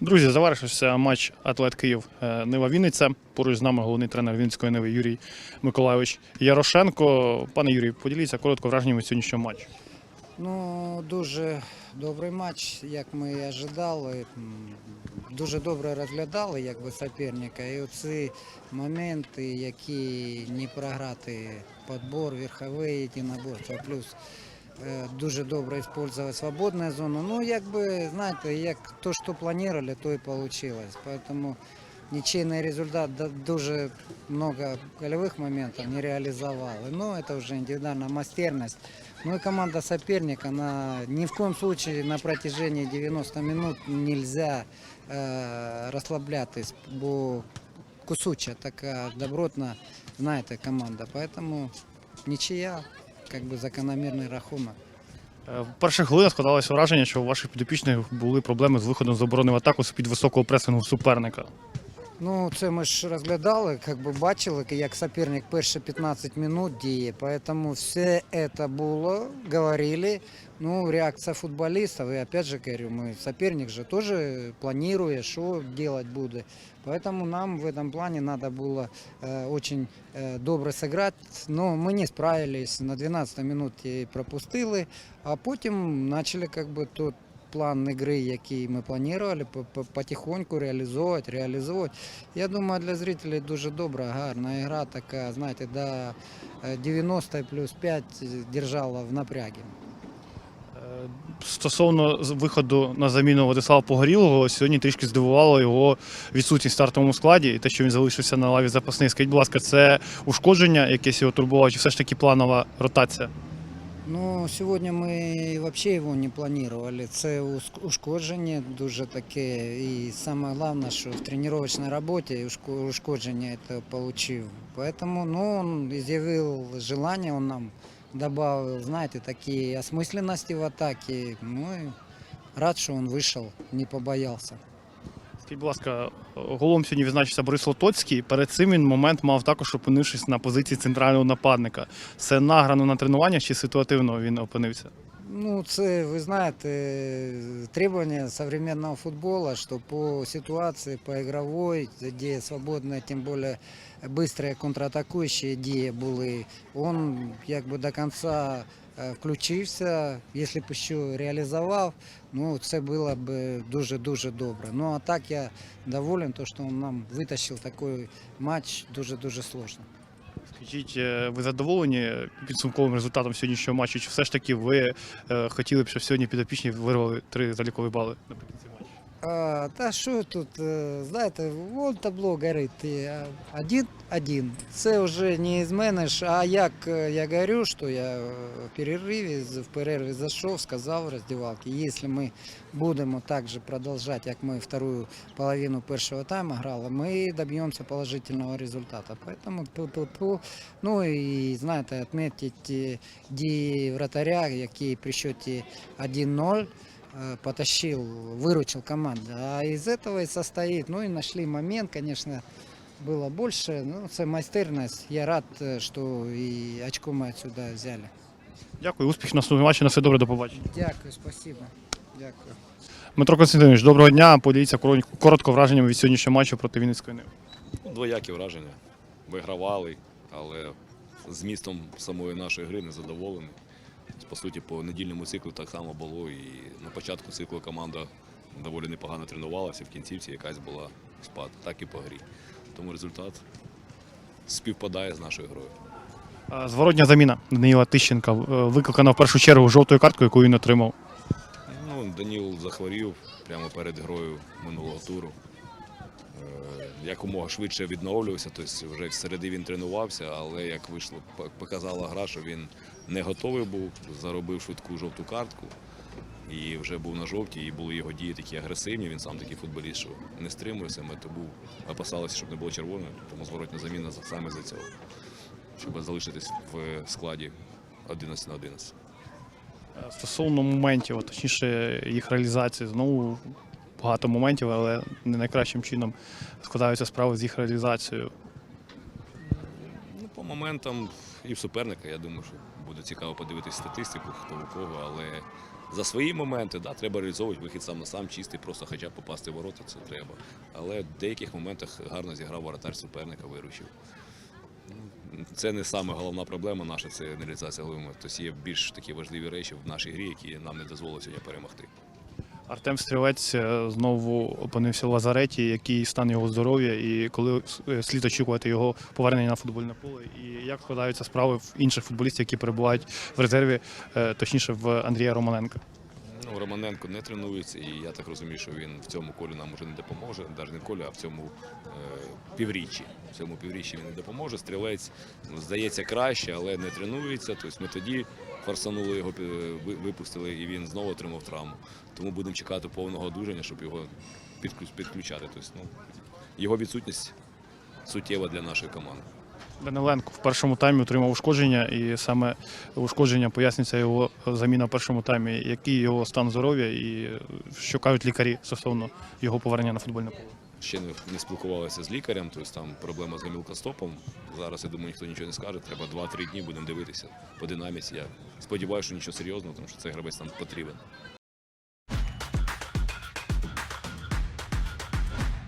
Друзі, завершився матч Атлет Київ е, Нива Вінниця. Поруч з нами головний тренер Вінницької Ниви Юрій Миколайович Ярошенко. Пане Юрій, поділіться коротко враженнями сьогоднішнього матчу. Ну, дуже добрий матч, як ми і ожидали. Дуже добре розглядали якби, суперника. І оці моменти, які не програти підбор, верхове єдиноборство. Плюс дуже добре використовувати свободну зону. Ну, якби, знаєте, як то, що планували, то і вийшло. Поэтому ничейный результат да- дуже много голевых моментов не реализовал. Но это уже индивидуальная мастерность. Ну и команда соперника на, ни в коем случае на протяжении 90 минут нельзя э, расслаблятись, бо кусуча така добротна, знаєте, команда. Поэтому ничия, как бы закономірний рахунок. Е, В перших хвилинах складалося враження, що у ваших підопічних були проблеми з виходом з оборони в атаку з-під високого пресингу суперника. Ну, це ми ж розглядали, як би бачили, як суперник перші 15 минут діє. Поэтому все це було, говорили. Ну, реакція футболістів, і опять же говорю, мы, соперник же тоже планує, що делать буде. Поэтому нам в этом плане надо было э, очень э, добре сыграть. Но мы не справились, на 12 минуті пропустили, а потім почали как бы тот план ігри, який ми планували, по- по- потихоньку реалізовувати, реалізовувати. Я думаю, для зрителей дуже добра, гарна ігра така, знаєте, до е, 90 плюс 5 держала в напрягі. Е, Стосовно виходу на заміну Владислава Погорілого, сьогодні трішки здивувало його відсутність в стартовому складі і те, що він залишився на лаві запасних. Скажіть, будь ласка, це ушкодження, якесь його турбувало, чи все ж таки планова ротація? Ну, сьогодні ми взагалі його не планували. Це ус- ушкодження дуже таке. І саме головне, що в тренувальній роботі ушко- ушкодження це отримав. Тому ну, він з'явив бажання, він нам додав, знаєте, такі осмисленності в атаці. Ну, і рад, що він вийшов, не побоявся. Скажіть, будь ласка, голом сьогодні відзначився Борис Лотоцький. Перед цим він момент мав також опинившись на позиції центрального нападника. Це награно на тренуваннях чи ситуативно він опинився? Ну, це, ви знаєте, требования современного футбола, что по ситуации, по игровой, где свободные, тем более быстрые контратакуючі дії були, он якби до конца е, включився, якщо б ще реалізував, ну це було б дуже-дуже добре. Ну а так я доволен, то, що він нам витащив такий матч дуже-дуже сложно. Скажіть, е, ви задоволені підсумковим результатом сьогоднішнього матчу? Чи все ж таки ви е, хотіли б, щоб сьогодні підопічні вирвали три залікові бали наприкінці матчу? А, та що тут, е, знаєте, вон табло горить. і, а, Один-один. Це вже не змениш. А як е, я говорю, що я е, в перериві, з- в перерві зайшов, сказав в роздівалці, якщо ми будемо так же продовжувати, як ми вторую половину першого тайму грали, ми доб'ємося положительного результату. Поэтому ту-ту-ту. Ну і знаєте, відмітити дії вратаря, який при счеті 1-0 э, потащил, выручил команду. А из этого и состоит. Ну и нашли момент, конечно, было больше. Ну, це майстерність. Я рад, э, что и очко мы отсюда взяли. Дякую, успіх на наступному матчі. На все добре, до побачення. Дякую, спасибо. Дякую. Дмитро Константинович, доброго дня. Поділіться коротко- коротко враженнями від сьогоднішнього матчу проти Вінницької Ниви. Двоякі враження. Вигравали, але змістом самої нашої гри не задоволені. По суті, по недільному циклу так само було. І на початку циклу команда доволі непогано тренувалася, в кінцівці якась була спад, так і по грі. Тому результат співпадає з нашою грою. Зворотня заміна Даніла Тищенка е, викликана в першу чергу жовтою карткою, яку він отримав. Ну, Даніл захворів прямо перед грою минулого туру. Е, Якомога швидше відновлювався, тобто вже всереди він тренувався, але як вийшло, показала гра, що він не готовий був, заробив швидку жовту картку і вже був на жовтій, і були його дії такі агресивні. Він сам такий футболіст, що не стримується. Ми тому опасалися, щоб не було червоної, тому зворотня заміна за- саме за цього, щоб залишитись в складі 11 на 11. Е, Стосовно моментів, точніше їх реалізації, знову багато моментів, але не найкращим чином складаються справи з їх реалізацією. Ну, по моментам і в суперника, я думаю, що буде цікаво подивитися статистику, хто у кого, але за свої моменти да, треба реалізовувати вихід сам на сам, чистий, просто хоча б попасти в ворота, це треба. Але в деяких моментах гарно зіграв воротар суперника, виручив. Ну, Це не саме головна проблема наша, це реалізація голови. Тобто є більш такі важливі речі в нашій грі, які нам не дозволили сьогодні перемогти. Артем Стрілець е, знову опинився в лазареті. Який стан його здоров'я, і коли е, слід очікувати його повернення на футбольне поле, і як складаються справи в інших футболістів, які перебувають в резерві, е, точніше в Андрія Романенка. Ну, Романенко не тренується, і я так розумію, що він в цьому колі нам уже не допоможе. Навіть не колі, а в цьому е, півріччі. В цьому півріччі він не допоможе. Стрілець ну, здається краще, але не тренується. Тобто ми тоді форсанули його, випустили, і він знову отримав травму. Тому будемо чекати повного одужання, щоб його підключати. Тобто, ну, його відсутність суттєва для нашої команди. Даниленко в першому таймі отримав ушкодження, і саме ушкодження пояснюється його заміна в першому таймі. Який його стан здоров'я і е, що кажуть лікарі стосовно його повернення на футбольне поле? Ще не, спілкувалися з лікарем, тобто там проблема з гомілкостопом. Зараз я думаю, ніхто нічого не скаже. Треба 2-3 дні будемо дивитися по динаміці. Я сподіваюся, що нічого серйозного, тому що цей гравець нам потрібен.